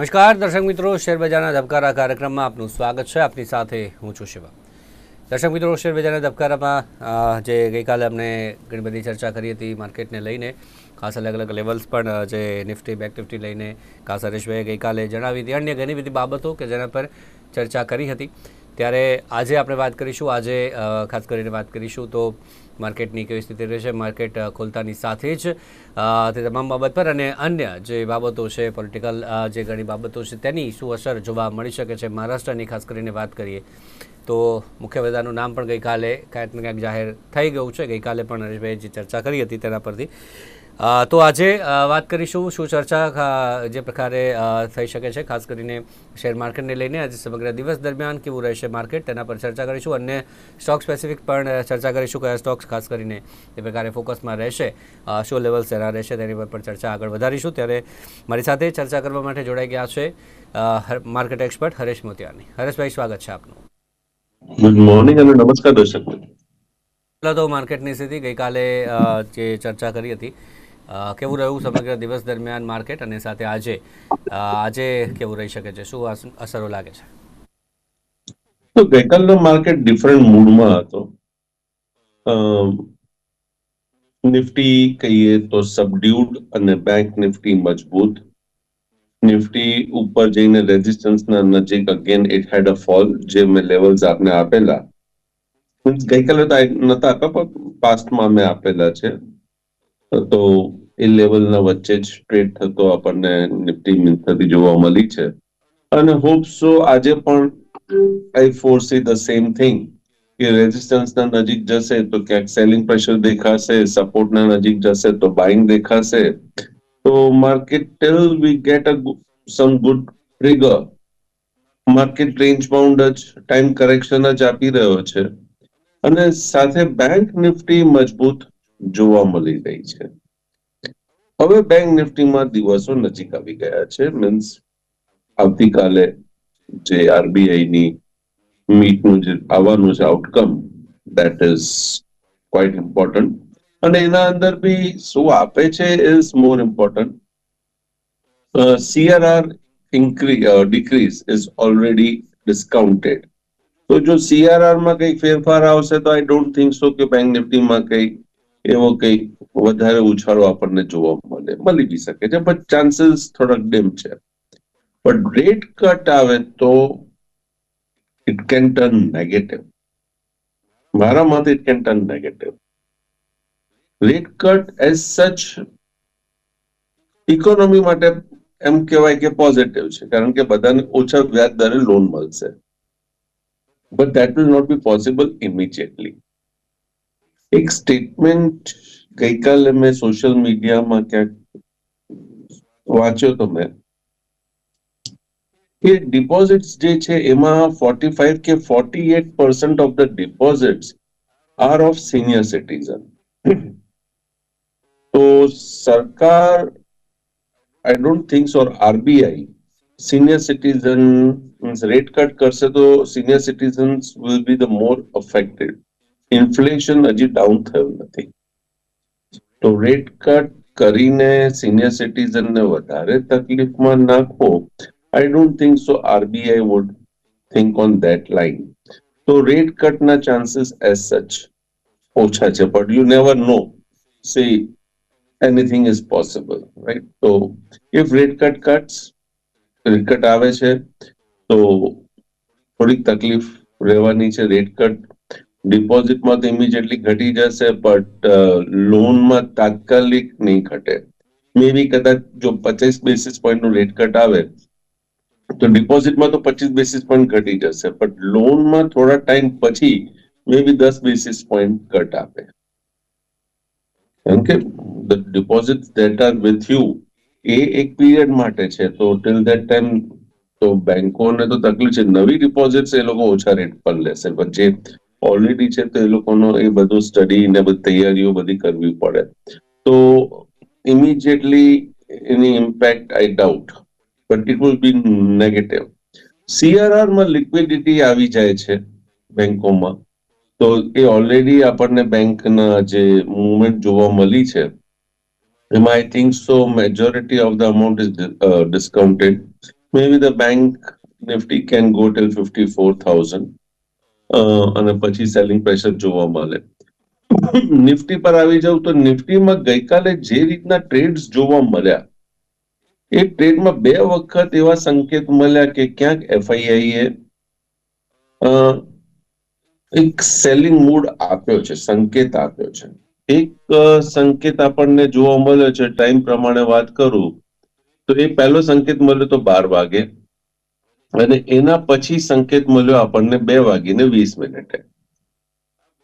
નમસ્કાર, દર્શક મિત્રો, શેરબજારના ધબકારા કાર્યક્રમમાં આપનું સ્વાગત છે. આપની સાથે હું છું શિવા દર્શક મિત્રો, શેરબજારના ધબકારામાં જે ગઈકાલે અમને ઘણી બધી ચર્ચા કરી હતી માર્કેટને લઈને, ખાસ અલગ અલગ લેવલ્સ પણ જે નિફ્ટી, બેક નિફ્ટી લઈને ખાસ હરેશભાઈએ ગઈકાલે જણાવી હતી. અન્ય ઘણી બધી બાબતો કે જેના પર ચર્ચા કરી હતી. ત્યારે આજે આપણે વાત કરીશું. આજે ખાસ કરીને વાત કરીશું તો માર્કેટની કેવી સ્થિતિ રહેશે માર્કેટ ખોલતાની સાથે જ તે તમામ બાબત પર અને અન્ય જે બાબતો છે પોલિટિકલ જે ઘણી બાબતો છે, તેની શું અસર જોવા મળી શકે છે મહારાષ્ટ્રની ખાસ કરીને વાત કરીએ તો મુખ્ય વડાનું નામ પણ ગઈકાલે ક્યાંક ને ક્યાંક જાહેર થઈ ગયું છે. ગઈકાલે પણ હરેશભાઈએ જે ચર્ચા કરી હતી તેના પરથી તો આજે વાત કરીશું શું ચર્ચા જે પ્રકારે થઈ શકે છે ખાસ કરીને શેર માર્કેટને લઈને આજે સમગ્ર દિવસ દરમિયાન કેવું રહેશે માર્કેટ તેના પર ચર્ચા કરીશું. અને સ્ટોક સ્પેસિફિક પણ ચર્ચા કરીશું કયા સ્ટોક્સ ખાસ કરીને તે પ્રકારે ફોકસમાં રહેશે શું લેવલ એના રહેશે તેની પર પણ ચર્ચા આગળ વધારીશું. ત્યારે મારી સાથે ચર્ચા કરવા માટે જોડાઈ ગયા છે માર્કેટ એક્સપર્ટ હરેશ મોતિયાની. હરેશભાઈ સ્વાગત છે આપનું. ગુડ મોર્નિંગ અને નમસ્કાર દર્શક પહેલાં તો માર્કેટની સ્થિતિ ગઈકાલે જે ચર્ચા કરી હતી કેવું રહ્યું સમગ્ર દિવસ દરમિયાન માર્કેટ અને સાથે આજે? આજે કેવું રહી શકે છે? શું અસરો લાગે છે? તો ગઈકાલનો માર્કેટ ડિફરન્ટ મૂડમાં હતો. નિફ્ટી કહીએ તો સબડ્યુડ અને બેંક નિફ્ટી મજબૂત. નિફ્ટી ઉપર જઈને રેઝિસ્ટન્સના નજીક again it had a fall જે મેં લેવલ્સ આપને આપેલા. મીન્સ ગઈકાલે તો નતા પણ પાસ્ટમાં મેં આપેલા છે. તો એ લેવલના વચ્ચે જ ટ્રેડ થતો આપણને નિફ્ટી મિન્સથી જોવા મળી છે. અને હોપ સો આજે પણ I foresee the same thing કે રેઝિસ્ટન્સના નજીક જશે તો ક્યાંક સેલિંગ પ્રેશર દેખાશે સપોર્ટના નજીક જશે તો બાઇંગ દેખાશે. તો market till we get a some good trigger market range bound જ ટાઈમ કરેક્શન જ આપી રહ્યો છે. અને સાથે બેંક નિફ્ટી મજબૂત જોવા મળી રહી છે. હવે બેંક નિફ્ટીમાં દિવસો નજીક આવી ગયા છે. મીન્સ આવતીકાલે જે આરબીઆઈ ની મીટનું જે આવવાનું છે outcome that is quite important અને એના અંદર બી શું આપે છે is more important CRR increase decrease is already discounted તો જો સીઆરઆરમાં કંઈ ફેરફાર આવશે તો આઈ ડોન્ટ થિંક સો કે બેંક નિફ્ટીમાં કઈ એવો કઈ વધારે ઉછાળો આપણને જોવા મળે, મળી બી શકે છે. પણ ચાન્સીસ થોડાક ડેમ છે. પણ રેટ કટ આવે તો ઇટ કેન ટર્ન નેગેટિવ મારા મતે it can turn negative rate cut as such economy માટે એમ કહેવાય કે પોઝિટિવ છે. કારણ કે બધાને ઓછા વ્યાજ દરે લોન મળશે. But that will not be possible immediately એક સ્ટેટમેન્ટ ગઈકાલે મેં સોશિયલ મીડિયામાં ક્યાંક વાંચ્યો તો મેં કે ડિપોઝિટ્સ જે છે એમાં ફોર્ટી ફાઈવ કે forty eight percent of the deposits are of senior citizen તો સરકાર I don't think so RBI senior citizen rate cut કરશે તો senior citizens will be the more affected inflation હજી ડાઉન થયું નથી. તો રેટ કટ કરીને સિનિયર સિટીઝનને વધારે તકલીફમાં નાખવો I don't think so RBI wood think on that line તો રેટ કટના ચાન્સીસ એઝ સચ ઓછા છે but you never know see anything is possible, right? so if rate cut cuts, rate cut આવે છે, તો થોડીક તકલીફ રહેવાની છે રેટ કટ ડિપોઝિટમાં તો ઇમિડિયેટલી ઘટી જશે બટ લોનમાં તાત્કાલિક નહીં ઘટે. મે બી કદાચ જો પચીસ બેસિસ પોઈન્ટનું રેટ કટ આવે તો ડિપોઝિટમાં તો પચીસ બેસિસ પોઈન્ટ ઘટી જશે બટ લોનમાં થોડા ટાઈમ પછી મે બી દસ બેસિસ પોઈન્ટ કટ આપે કારણ કે deposit that are with you a એક પીરિયડ માટે છે. તો ટિલ ધેટ ટાઈમ તો બેંકોને તો તકલીફ છે. નવી ડિપોઝિટ્સ એ લોકો ઓછા રેટ પર લેશે, પણ જે ઓલરેડી છે તો એ લોકોનો એ બધું સ્ટડી ને બધી તૈયારીઓ બધી કરવી પડે. તો immediately any impact I doubt but it will be negative સીઆરઆરમાં liquidity આવી જાય છે બેંકોમાં. તો એ ઓલરેડી આપણને બેંકના જે મુવમેન્ટ જોવા મળી છે એમાં I think so majority of the amount is discounted maybe the bank nifty can go till 54,000 uh, અને પછી સેલિંગ પ્રેશર જોવા મળે. નિફ્ટી પર આવી જાવ તો નિફ્ટીમાં ગઈકાલે જે રીતના ટ્રેડ્સ જોવા મળ્યા એ ટ્રેડમાં બે વખત એવા સંકેત મળ્યા કે ક્યાંક એફઆઈઆઈ એ અ, એક સેલિંગ મૂડ આપ્યો છે સંકેત આપ્યો છે. એક સંકેત આપણને જોવા મળ્યો છે ટાઈમ પ્રમાણે વાત કરું તો એ પહેલો સંકેત મળ્યો તો બાર વાગે. અને એના પછી સંકેત મળ્યો આપણને બે વાગીને વીસ મિનિટે.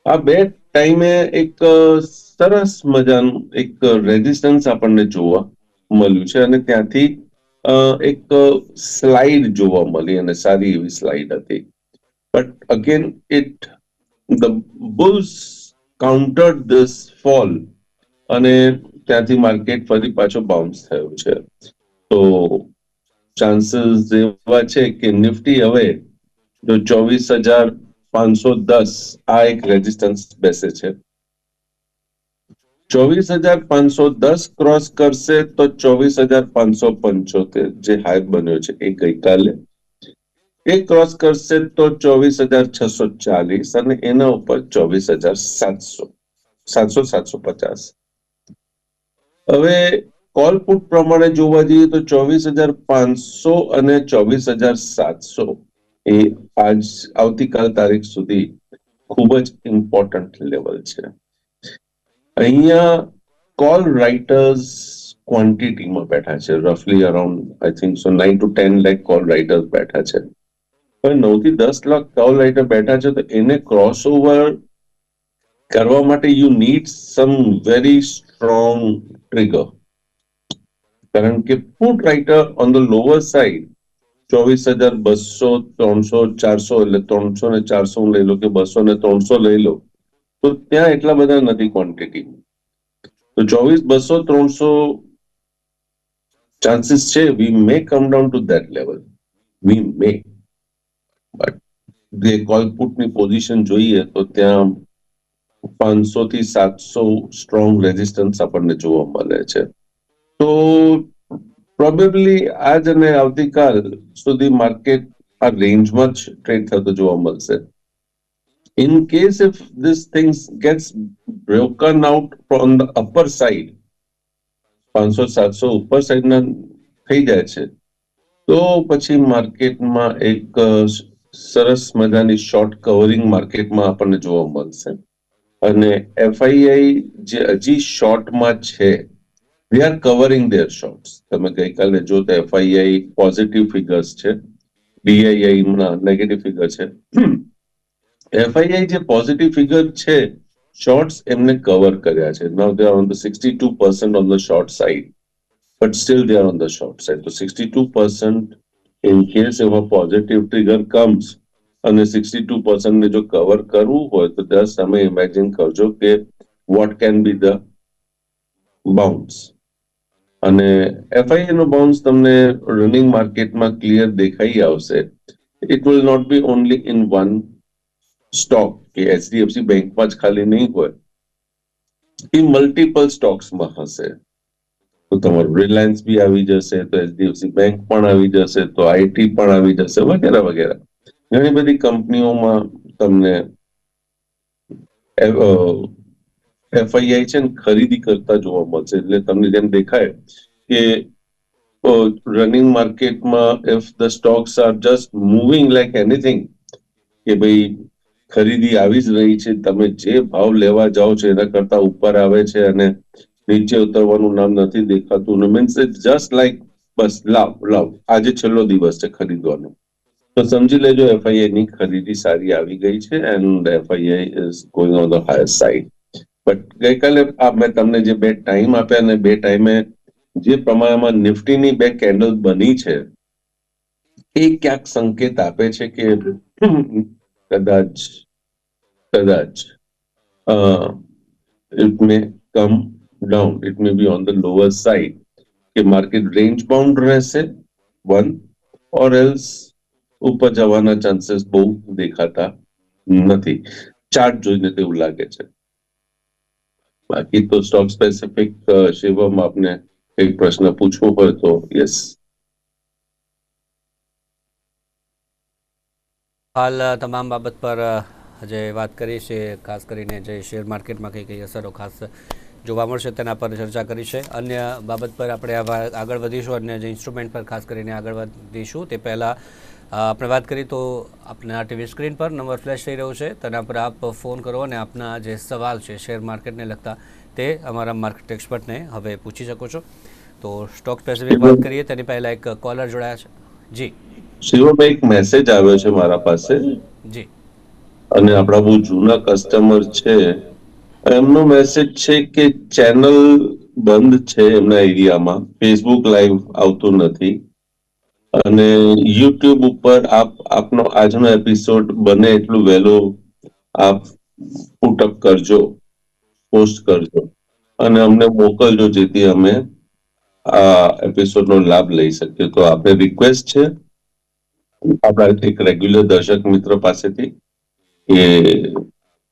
આ બે ટાઈમે એક સરસ મજાનું એક રેઝિસ્ટન્સ આપણને જોવા મળ્યું છે અને ત્યાંથી એક સ્લાઇડ જોવા મળી અને સારી એવી સ્લાઇડ હતી. But again it the bulls counter this fall અને ત્યાંથી માર્કેટ ફરી પાછો બાઉન્સ થયું છે. તો ચાન્સીસ એવા છે કે નિફ્ટી હવે જો ચોવીસ હજાર પાંચસો દસ આ એક રેઝિસ્ટન્સ બેસે છે. ચોવીસ હજાર પાંચસો દસ ક્રોસ કરશે તો ચોવીસ હજાર પાંચસો પંચોતેર જે હાઈ બન્યો છે એ ગઈકાલે. એ ક્રોસ કરશે તો ચોવીસ હજાર છસો ચાલીસ અને એના ઉપર ચોવીસ હજાર સાતસો સાતસો સાતસો પચાસ. હવે કોલ પુટ પ્રમાણે જોવા જઈએ તો ચોવીસ હજાર પાંચસો અને ચોવીસ હજાર સાતસો. એ આજ આવતીકાલ તારીખ સુધી ખૂબ જ ઇમ્પોર્ટન્ટ લેવલ છે. અહીંયા કોલ રાઇટર્સ ક્વોન્ટિટીમાં બેઠા છે રફલી around I think so nine to ten lakh call writers બેઠા છે. પણ નવથી દસ લાખ કોલ રાઇટર બેઠા છે તો એને ક્રોસ ઓવર કરવા માટે you need some very strong trigger કારણ કે put writer on the lower side ચોવીસ હજાર બસો, ત્રણસો, ચારસો એટલે ત્રણસો ને ચારસો લઈ લો કે બસો ને ત્રણસો લઈ લો, તો ત્યાં એટલા બધા નથી ક્વોન્ટિટી તો ચોવીસ બસો, ત્રણસો ચાન્સીસ છે we may come down to that level we may but જે કોલપુટની પોઝિશન જોઈએ, તો ત્યાં પાંચસો થી સાતસો સ્ટ્રોંગ રેઝિસ્ટન્સ આપણને જોવા મળે છે. તો પ્રોબેબલી આજ અને આવતીકાલ સુધી માર્કેટ આ રેન્જમાં જ ટ્રેડ થતો જોવા મળશે. In case if this things gets broken out from the upper side પાંચસો, સાતસો ઉપર સાઈડના થઈ જાય છે, તો પછી માર્કેટમાં એક સરસ મજાની શોર્ટ કવરિંગ માર્કેટમાં આપણને જોવા મળશે. અને એફઆઈઆઈ જે હજી શોર્ટમાં છે we are covering their shorts તમે ગઈકાલે જો એફઆઈઆઈ પોઝિટિવ ફિગર્સ છે ડીઆઈઆઈ નેગેટિવ ફિગર છે. એફઆઈઆઈ જે પોઝિટિવ ફિગર છે શોર્ટ્સ એમને કવર કર્યા છે. Now they are on the sixty two percent on the short side but still they are on the short side તો sixty two percent in case એમાં positive trigger comes અને sixty two percent ને જો cover કરવું હોય, તો દસ તમે ઇમેજિન કરજો કે what can be the bounce અને એફઆઈએ નો બાઉન્સ તમને રનિંગ માર્કેટમાં ક્લિયર દેખાઈ આવશે. It will not be only in one stock કે એચડીએફસી બેંકમાં જ ખાલી નહીં હોય. એ મલ્ટિપલ સ્ટોક્સમાં હશે. તો તમારું રિલાયન્સ બી આવી જશે, તો એચડીએફસી બેંક પણ આવી જશે, તો આઈટી પણ આવી જશે, વગેરે વગેરે. ઘણી બધી કંપનીઓમાં તમને એફઆઈઆઈ છે ખરીદી કરતા જોવા મળશે. એટલે તમને જેમ દેખાય કે રનિંગ માર્કેટમાં if the stocks are just moving like anything કે ભાઈ ખરીદી આવી જ રહી છે, તમે જે ભાવ લેવા જાઓ છો એના કરતા ઉપર આવે છે અને નીચે ઉતરવાનું નામ નથી દેખાતું. મીન્સ ઇટ જસ્ટ લાઈક બસ, લાવ લાવ, આજે છેલ્લો દિવસ છે ખરીદવાનો. તો સમજી લેજો એફઆઈઆઈ ની ખરીદી સારી આવી ગઈ છે and FII is going on the higher side but ગઈકાલે મેં તમને જે બે ટાઈમ આપ્યા અને બે ટાઈમે જે પ્રમાણમાં નિફ્ટીની બે કેન્ડલ બની છે, એ ક્યાંક સંકેત આપે છે કે કદાચ કદાચ it may come down it may be on the lower side કે માર્કેટ રેન્જ બાઉન્ડ રહેશે વન ઓર એલ્સ ઉપર જવાના ચાન્સીસ બહુ દેખાતા નથી. ચાર્ટ જોઈને તેવું લાગે છે. બાકી તો સ્ટોક સ્પેસિફિક શિવમ આપને એક પ્રશ્ન પૂછવો હોય તો યસ હાલ તમામ બાબત પર જે વાત કરી છે, ખાસ કરીને જે શેર માર્કેટમાં કઈ કઈ અસરો ખાસ જોવા મળશે તેના પર ચર્ચા કરી છે. અન્ય બાબત પર આપણે આગળ વધીશું અને જે ઇન્સ્ટ્રુમેન્ટ પર ખાસ કરીને આગળ વધીશું, તે પહેલાં આપણે વાત કરીએ તો આપના ટીવી સ્ક્રીન પર નંબર ફ્લેશ થઈ રહ્યો છે. તેના પર આપ ફોન કરો અને આપના જે સવાલ છે શેર માર્કેટને લગતા તે અમારા માર્કેટ એક્સપર્ટને હવે પૂછી શકો છો. તો સ્ટોક સ્પેસિફિક વાત કરીએ તેની પહેલા એક કોલર જોડાયા છે. જી. શિવભાઈ એક મેસેજ આવ્યો છે મારા પાસે. જી. અને આપણા બહુ જૂના કસ્ટમર છે. એમનો મેસેજ છે કે ચેનલ બંધ છે એમના એરિયામાં ફેસબુક લાઈવ આવતું નથી. અને યુટ્યુબ ઉપર આપ, આપનો આજનો એપિસોડ બને એટલું વહેલું આપ પુટઅપ કરજો પોસ્ટ કરજો. અને અમને મોકલજો જેથી અમે આ એપિસોડનો લાભ લઈ શકીએ. તો આપણે રિક્વેસ્ટ છે આપણા એક રેગ્યુલર દર્શક મિત્ર પાસેથી કે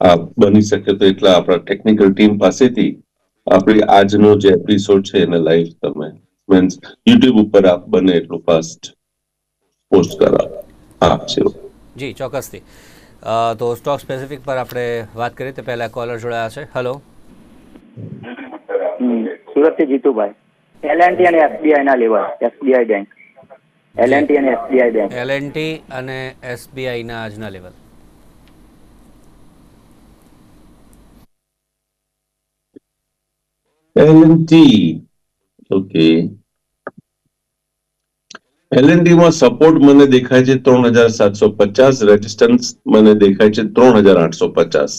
આ બની શકે તો એટલા આપણા ટેકનિકલ ટીમ પાસેથી આપણી આજનો જે એપિસોડ છે એને લાઈવ તમે મીન્સ યુટ્યુબ ઉપર આપ બને એટલું ફાસ્ટ પોસ્ટ કરાવો હા શિવ. જી ચોક્કસથી. તો સ્ટોક સ્પેસિફિક પર આપણે વાત કરીએ તે પહેલા કોલર જોડાયા છે. હેલો સુરતથી જીતુભાઈ. એલએનટી અને એસબીઆઈ ના લેવલ એસબીઆઈ બેંક એલએનટી અને એસબીઆઈ બેંક એલએનટી અને એસબીઆઈ ના આજના લેવલ એલએનટી ઓકે. એલએનડી માં સપોર્ટ મને દેખાય છે ત્રણ હજાર સાતસો પચાસ રેઝિસ્ટન્સ મને દેખાય છે ત્રણ હજાર આઠસો પચાસ.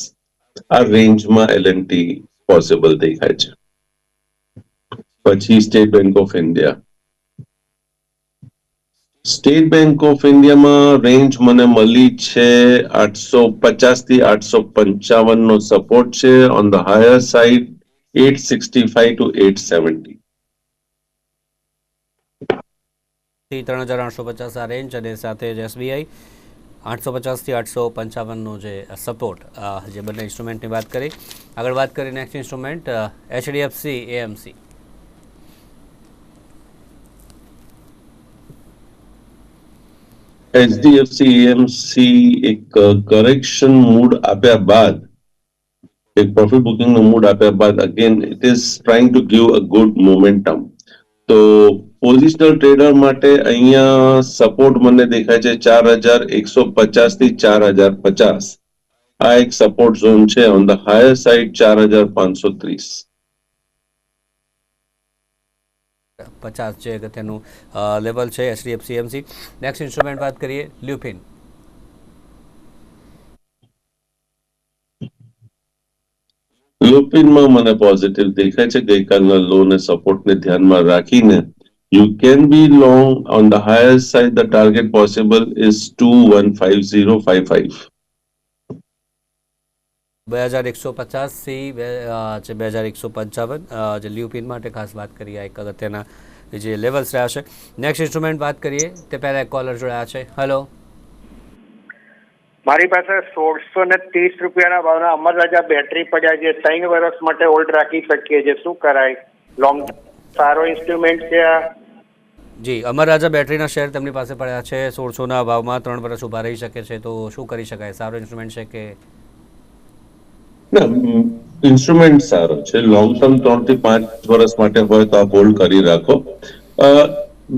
આ રેન્જમાં એલએનટી પોસિબલ દેખાય છે. પછી State Bank of India State Bank of ઇન્ડિયામાં રેન્જ મને મળી છે આઠસો પચાસથી આઠસો પંચાવન નો સપોર્ટ છે. On the higher side eight sixty five to eight seventy થી ત્રણ હજાર આઠસો પચાસ આ રેન્જ અને સાથે જ એસબીઆઈ આઠસો પચાસથી આઠસો પંચાવનનો જે સપોર્ટ જે બંને ઇન્સ્ટ્રુમેન્ટની વાત કરી. આગળ વાત કરી next instrument HDFC, AMC. HDFC, AMC એક કરેક્શન મૂડ આપ્યા બાદ, એક પ્રોફિટ બુકિંગ નો મૂડ આપ્યા બાદ again it is trying to give a good momentum તો પોઝિશનલ ટ્રેડર માટે અહીંયા સપોર્ટ મને દેખાય છે ચાર હજાર એકસો પચાસથી ચાર હજાર પચાસ. આ એક સપોર્ટ ઝોન છે. ઓન ધ હાયર સાઈડ ચાર હજાર પાંચસો ત્રીસ. પચાસ જે અગત્યનું લેવલ છે એચડીએફસી એમસી નેક્સ્ટ ઇન્સ્ટ્રુમેન્ટ વાત કરીએ લ્યુપિન લુપિનમાં મને પોઝિટિવ દેખાય છે. ગઈકાલના લો ને સપોર્ટને ધ્યાનમાં રાખીને you can be long on the higher side the target possible is two one five zero five five બે હજાર એકસો પચાસથી બે જે બે હજાર એકસો પંચાવન જે લ્યુપિન માટે ખાસ વાત કરીએ એક અગત્યના જે લેવલ્સ રહ્યા છે. નેક્સ્ટ ઇન્સ્ટ્રુમેન્ટ વાત કરીએ તે પહેલાં એક કોલર જોડાયા છે. હેલો મારી પાસે સોળસો ને ત્રીસ રૂપિયાના ભાવના અમર રાજા બેટરી પડ્યા છે. ત્રણ વર્ષ માટે હોલ્ડ રાખી શકીએ છીએ. શું કરાય? લોંગ સારો ઇન્સ્ટ્રુમેન્ટ છે આ. જી અમર રાજા બેટરીના શેર તેમની પાસે પડ્યા છે. સોળસોના ભાવમાં ત્રણ વર્ષ ઊભા રહી શકે છે તો શું કરી શકાય? સારો ઇન્સ્ટ્રુમેન્ટ છે કે? ના ઇન્સ્ટ્રુમેન્ટ સારો છે. લોંગ ટર્મ ત્રણથી પાંચ વર્ષ માટે હોય તો આ હોલ્ડ કરી રાખો.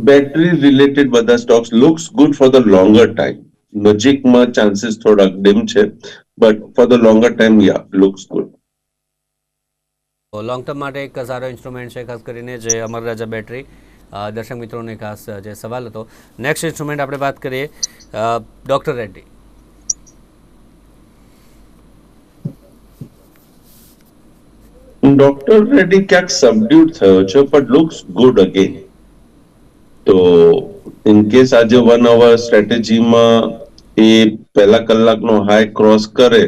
બેટરી રિલેટેડ બધા stocks looks good for the longer time નજીકમાં ચાન્સીસ થોડાક ડિમ છે but for the longer time yeah looks good long term માટે એક સારો ઇન્સ્ટ્રુમેન્ટ છે, ખાસ કરીને જે અમર રાજા બેટરી દર્શક મિત્રોને ખાસ જે સવાલ હતો. નેક્સ્ટ ઇન્સ્ટ્રુમેન્ટ આપણે વાત કરીએ ડૉક્ટર રેડ્ડી. ડોક્ટર રેડ્ડી ક્યાંક સબડ્યુટ થયો છે બટ લુક્સ ગુડ અગેન તો ઇન કેસ આજે વન અવર સ્ટ્રેટેજીમાં એ પહેલા કલાકનો હાઈ ક્રોસ કરે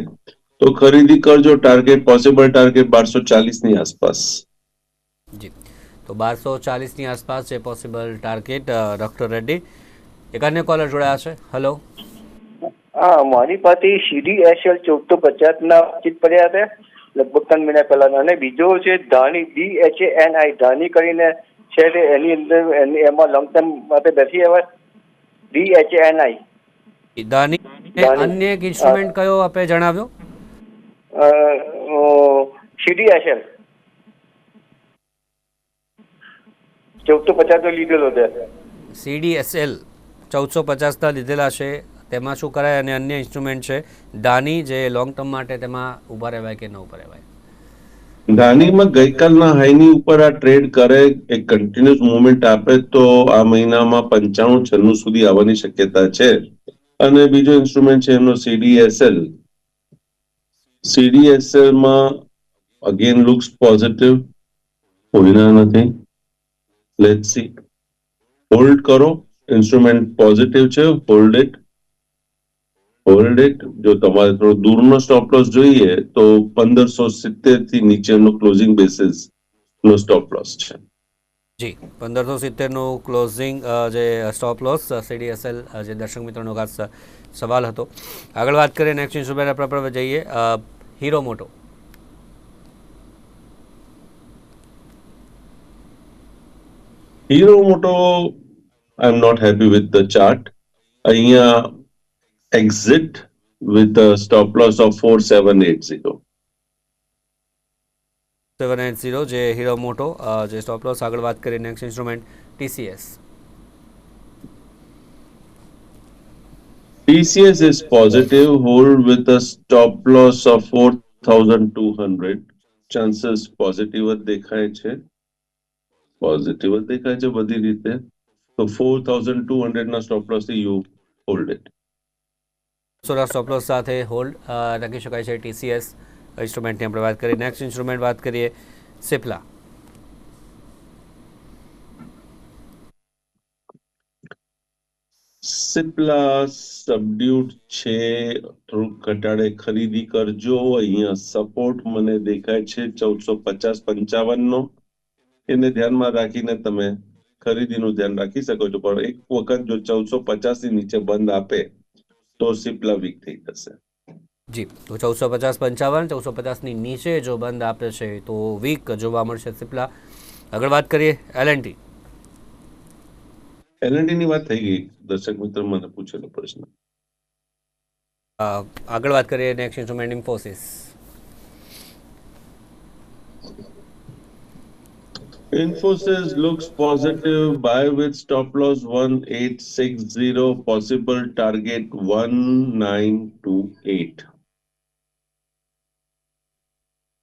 તો ખરીદી કરજો ટાર્ગેટ પોસિબલ ટાર્ગેટ બારસો ચાલીસની આસપાસ. જી. તો બારસો ચાલીસની આસપાસ છે પોસિબલ ટાર્ગેટ ડૉક્ટર રેડ્ડી એક અન્ય કોલર જોડાયા છે. હલો હા મારી પાસે સીડી એસએલ ચૌદસો પચાસના ચિત પડ્યા છે લગભગ ત્રણ મહિના પહેલા અને બીજો છે Dhani D H N I Dhani કરીને છે તે એની અંદર એની એમાં લોંગ ટર્મ માટે બેસી આવે D H N I Dhani અન્ય એક ઇન્સ્ટ્રુમેન્ટ કયો આપે જણાવ્યો? સીડી એસએલ ચૌદસો પચાસ તો લીધેલો છે. સીડીએસએલ ચૌદસો પચાસના લીધેલા છે. તેમાં શું કરાય અને અન્ય ઇન્સ્ટ્રુમેન્ટ છે? દાની જે લોંગ ટર્મ માટે તેમાં ઊભા રહેવાય કે ન ઊભા રહેવાય? દાનીમાં ગઈકાલના હાઈની ઉપર આ ટ્રેડ કરે એક કન્ટિન્યુઅસ મુવમેન્ટ આપે તો આ મહિનામાં પંચાણું છન્નું સુધી આવવાની શક્યતા છે. અને બીજો ઇન્સ્ટ્રુમેન્ટ છે એમનો સીડીએસએલ સીડીએસએલમાં અગેન લુક્સ પોઝિટિવ કોઈના નથી. લેટ સી હોલ્ડ કરો. ઇન્સ્ટ્રુમેન્ટ પોઝિટિવ છે. હોલ્ડ ઇટ હોલ્ડ ઇટ જો તમારે થોડો દૂરનો સ્ટોપ લોસ જોઈએ, તો પંદરસો સિત્તેરથી નીચેનો ક્લોઝિંગ બેસિસ નો સ્ટોપ લોસ છે. જી, પંદરસો સિત્તેરનું ક્લોઝિંગ જે સ્ટોપ લોસ સીડીએસએલ જે દર્શક મિત્રોનો ખાસ સવાલ હતો. આગળ વાત કરીએ નેક્સ્ટ ઇન્સ્ટ્રુમેન્ટ આપણે પર જઈએ. અ, Hero Moto. Hero Moto I am not happy with the chart અહીંયા exit with stop loss of four seven eight zero seven eight zero જે હીરો મોટો અ, જે સ્ટોપ લોસ આગળ વાત કરીએ next instrument TCS TCS is positive, hold with a stop loss of 4,200. Chances positive જ દેખાય છે. Positive જ દેખાય છે બધી રીતે. તો 4,200 ના stop loss થી you hold it. સોના સ્ટોપ લોસ સાથે હોલ્ડ રાખી શકાય છે ટીસીએસ ઇન્સ્ટ્રુમેન્ટની આપણે વાત કરીએ નેક્સ્ટ ઇન્સ્ટ્રુમેન્ટ વાત કરીએ સિપ્લા સિપ્લા સબડ્યુડ છે, થોડુંક ઘટાડે ખરીદી કરજો, અહીંયા સપોર્ટ મને દેખાય છે ચૌદસો પચાસ પંચાવન નો એને ધ્યાનમાં રાખીને તમે ખરીદીનું ધ્યાન રાખી શકો છો, પણ એક વખત જો ચૌદસો પચાસની નીચે બંધ આપે, તો સિપ્લા વીક થઈ જશે. જી, તો ચૌદસો પચાસ પંચાવન, ચૌદસો પચાસની નીચે જો બંધ આપે છે, તો વીક જોવા મળશે સિપ્લા. આગળ વાત કરીએ એલએનટી એલએનડી ની વાત થઈ ગઈ. દર્શક મિત્ર મને પૂછેલો પ્રશ્ન. આગળ વાત કરીએ next instrument Infosys Infosys looks positive. Buy with stop loss 1860, possible target 1928.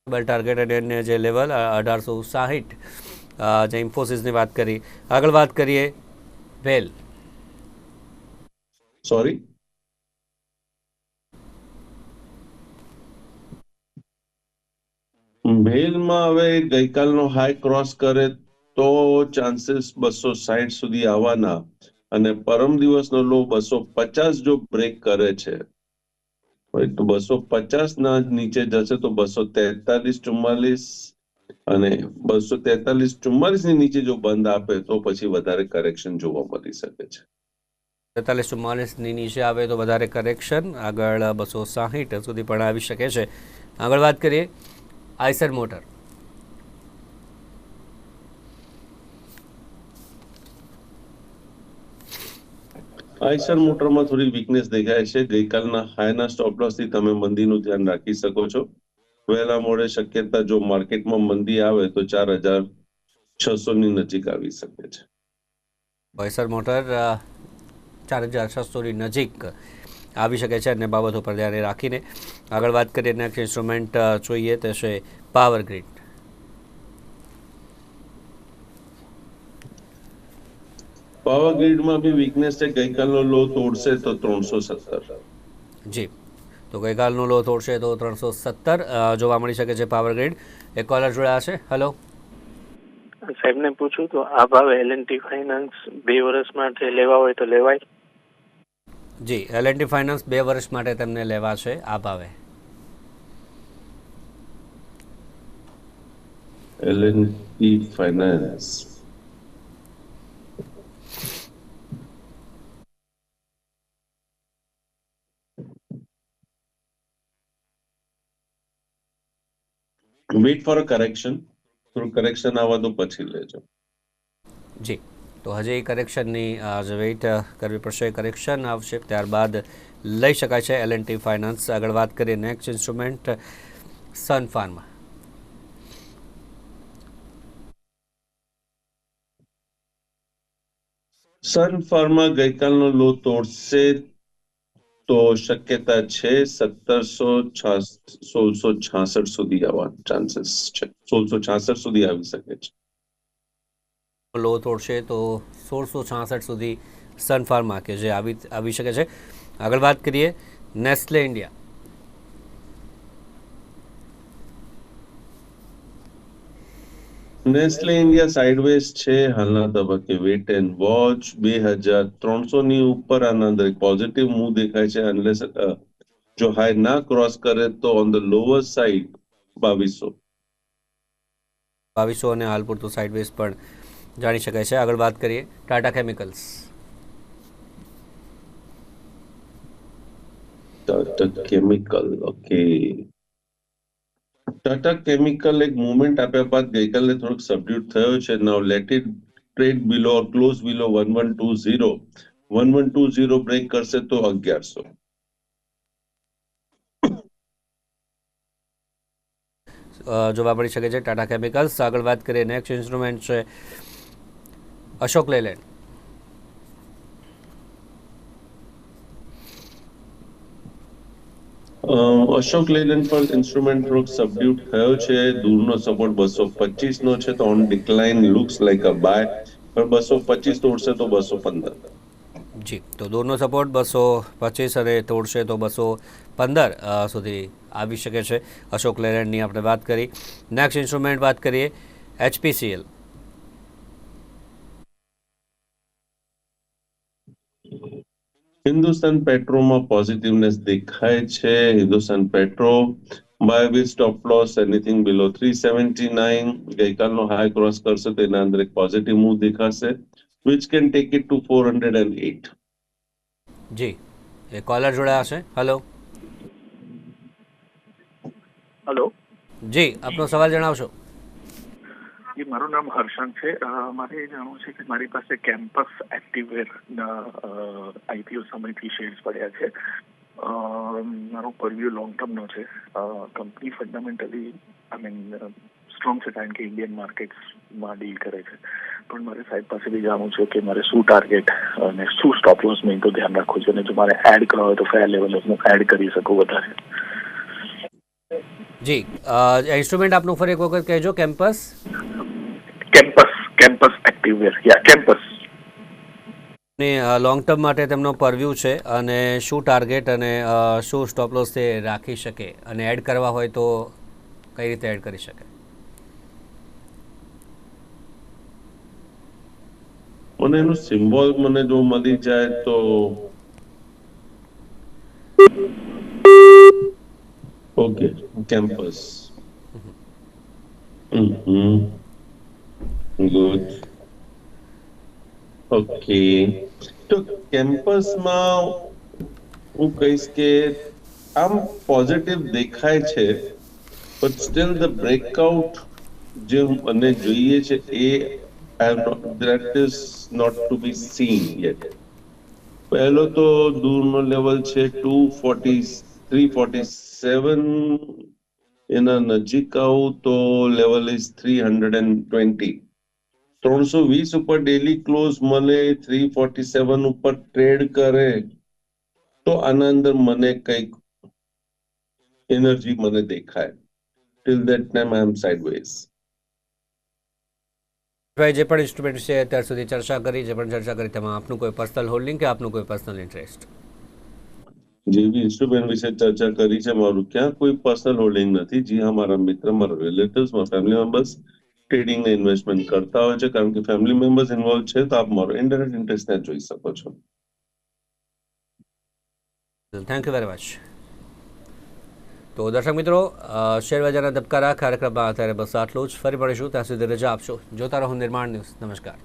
Double target અને અન્ય જે લેવલ અઢારસો સાહીઠ જે ઇન્ફોસિસની વાત કરી આગળ વાત કરીએ વેલ Sorry. ભેલમાં હવે ગઈકાલનો હાઈ ક્રોસ કરે તો ચાન્સીસ બસો સાહીઠ સુધી આવવાના અને પરમ દિવસનો લો બસો પચાસ જો બ્રેક કરે છે તો બસો પચાસ ના નીચે જશે તો બસો તેતાલીસ ચુમ્માલીસ અને બસો તેતાલીસ ચુમ્માલીસની નીચે જો બંધ આપે તો પછી વધારે કરેક્શન જોવા મળી શકે છે. તેતાલીસ ચુમ્માલીસની નીચે આવે તો વધારે કરેક્શન આગળ બસો સાહીઠ સુધી પણ આવી શકે છે. આગળ વાત કરીએ આઈસર મોટર. આઈસર મોટરમાં થોડી વીકનેસ દેખાય છે. ગઈકાલના હાઈના સ્ટોપ લોસથી તમે મંદીનું ધ્યાન રાખી શકો છો. વહેલા મોડે શક્યતા જો માર્કેટમાં મંદી આવે તો ચાર હજાર છસો ની નજીક આવી શકે છે. ભયસર મોટર ચાર હજાર છસોની નજીક આવી શકે છે અને બાબતો પર ધ્યાન રાખીને આગળ વાત કરીએ નેક્સ્ટ ઇન્સ્ટ્રુમેન્ટ જોઈએ તે છે પાવર ગ્રીડ પાવર ગ્રીડમાં બી વીકનેસ છે ગઈકાલનો લો તોડશે તો ત્રણસો સત્તર. જી. તો ગઈકાલનો લો તોડશે તો ત્રણસો સત્તર જોવા મળી શકે છે પાવર ગ્રીડ એક કોલર જોડાયા છે. હેલો સાહેબને પૂછું તો આ ભાવે એલએનટી ફાઇનાન્સ બે વર્ષ માટે લેવા હોય તો લેવાય? જી એલ ફાઇનાન્સ બે વર્ષ માટે તેમને લેવા છે આ ભાવે. LNT finance wait for a correction થોડું કરેક્શન આવવા તો પછી લેજો જી તો હજી કરેક્શનની જે વેઇટ કરવી પડશે કરેક્શન આવશે. ત્યારબાદ લઈ શકાય છે એલ એન્ડ ટી ફાઇનાન્સ આગળ વાત કરીએ next instrument Sun Pharma Sun Pharma ગઈકાલનો low તોડશે તો શક્યતા છે, સત્તરસો સોળસો છાસઠ સુધી આવવા ચાન્સીસ છે. સોળસો છાસઠ સુધી આવી શકે છે. લો તોડશે તો સોળસો છાસઠ સુધી સનફાર્મા કે જે આવી આવી શકે છે. આગળ વાત કરીએ Nestle India Nestle India sideways છે. હાલના તબક્કે વેટ એન્ડ વોચ બે હજાર ત્રણસો ની ઉપર આના અંદર પોઝિટિવ મૂવ દેખાય છે. અનલેસ જો હાઈ ના ક્રોસ કરે તો ઓન ધ લોઅર સાઈડ બાવીસો. બાવીસો અને હાલ પૂરતું સાઇડવેઝ પણ જાણી શકાય છે. આગળ વાત કરીએ Tata chemicals Tata chemical okay Tata chemical એક મુવમેન્ટ આપ્યા બાદ ગઈકાલે થોડોક સબડ્યુટ થયો છે. Now let it trade below close below one one two zero one one two zero break કરશે તો અગિયારસો. જોવા મળી શકે છે. ટાટા કેમિકલ્સ આગળ વાત કરીએ. નેક્સ્ટ ઇન્સ્ટ્રુમેન્ટ છે. અશોક લેલેન્ડ. અશોક લેલેન્ડ પર ઇન્સ્ટ્રુમેન્ટ રોક સબડ્યુટ થયો છે. દૂરનો સપોર્ટ બસો પચીસ નો છે, તો on decline looks like a buy પણ બસો પચીસ તોડશે તો બસો પંદર. જી, તો દૂરનો સપોર્ટ બસો પચીસ અને તોડશે તો બસો પંદર સુધી આવી શકે છે. અશોક લેલેન્ડની આપણે વાત કરી. નેક્સ્ટ ઇન્સ્ટ્રુમેન્ટ વાત કરીએ એચપીસીએલ હિન્દુસ્તાન પેટ્રોમાં પોઝિટિવનેસ દેખાય છે. Hindustan petro buy with stop loss anything below three seventy nine ગઈકાલનો high cross કરશે તો એના અંદર એક પોઝિટિવ મૂવ દેખાશે which can take it to four hundred and eight જી એ કોલર જોડાયા છે હેલો હેલો જી આપનો સવાલ જણાવશો. એ મારું નામ હર્ષણ છે. મારે એ જાણવું છે કે મારી પાસે કેમ્પસ એક્ટિવેર આઈપીઓ સમયથી શેર્સ પડ્યા છે. મારો પરવ્યુ લોંગ ટર્મનો છે. Company fundamentally I mean strong છે કારણ કે ઇન્ડિયન માર્કેટ્સમાં ડીલ કરે છે. પણ મારે સાહેબ પાસેથી જાણવું છે કે મારે શું ટાર્ગેટ અને શું સ્ટોપ લોસ મેં તો ધ્યાન રાખવું છે અને જો મારે એડ કરવા હોય તો કયા લેવલે હું એડ કરી શકું વધારે. જી ઇન્સ્ટ્રુમેન્ટ આપનું ફરી એક વખત કહેજો કેમ્પસ યા કેમ્પસ ને લોંગ ટર્મ માટે તેમનો પરવ્યુ છે અને શું ટાર્ગેટ અને શું સ્ટોપ લોસ તે રાખી શકે અને એડ કરવા હોય તો કઈ રીતે એડ કરી શકે? મને એનું સિમ્બોલ મને જો મળી જાય તો ઓકે કેમ્પસ ગુડ ઓકે તો કેમ્પસમાં હું કહીશ કે આમ પોઝિટિવ દેખાય છે બટ સ્ટીલ ધ બ્રેકઆઉટ જે મને જોઈએ છે એ I have not to be seen seen પહેલો તો દૂરનો લેવલ છે two forty three forty seven એના નજીક આવું તો level is three hundred and twenty ત્રણસો વીસ ઉપર ડેલી ક્લોઝ મળે થ્રી ફોર્ટી સેવન ઉપર ટ્રેડ કરે તો આના અંદર મને કંઈક એનર્જી મને દેખાય. Till that time I am sideways ભાઈ જે પણ ઇન્સ્ટ્રુમેન્ટ છે અત્યાર સુધી ચર્ચા કરી જે પણ ચર્ચા કરી તેમાં આપનું કોઈ પર્સનલ હોલ્ડિંગ કે આપનું કોઈ પર્સનલ ઇન્ટરેસ્ટ જેવી ઇન્સ્ટ્રુમેન્ટ વિશે ચર્ચા કરી છે મારું ક્યાં કોઈ પર્સનલ હોલ્ડિંગ નથી. જી હા મારા મિત્ર મારા રિલેટિવ્સ મારા ફેમિલી મેમ્બર્સ ટ્રેડિંગ ઇન્વેસ્ટમેન્ટ કરતા હોય છે, કારણ કે ફેમિલી મેમ્બર્સ ઇન્વોલ્વ છે, તો આપ મારો ઇન્ડાયરેક્ટ ઇન્ટરેસ્ટ ને જોઈ શકો છો. થેન્ક યુ વેરી મચ તો દર્શક મિત્રો શેરબજારના શેર બજારના ધબકારા, કાર્યક્રમમાં અત્યારે બસ આટલું જ. ફરી મળીશું. ત્યાં સુધી રજા આપશો. જોતા રહો નિર્માણ ન્યૂઝ. નમસ્કાર.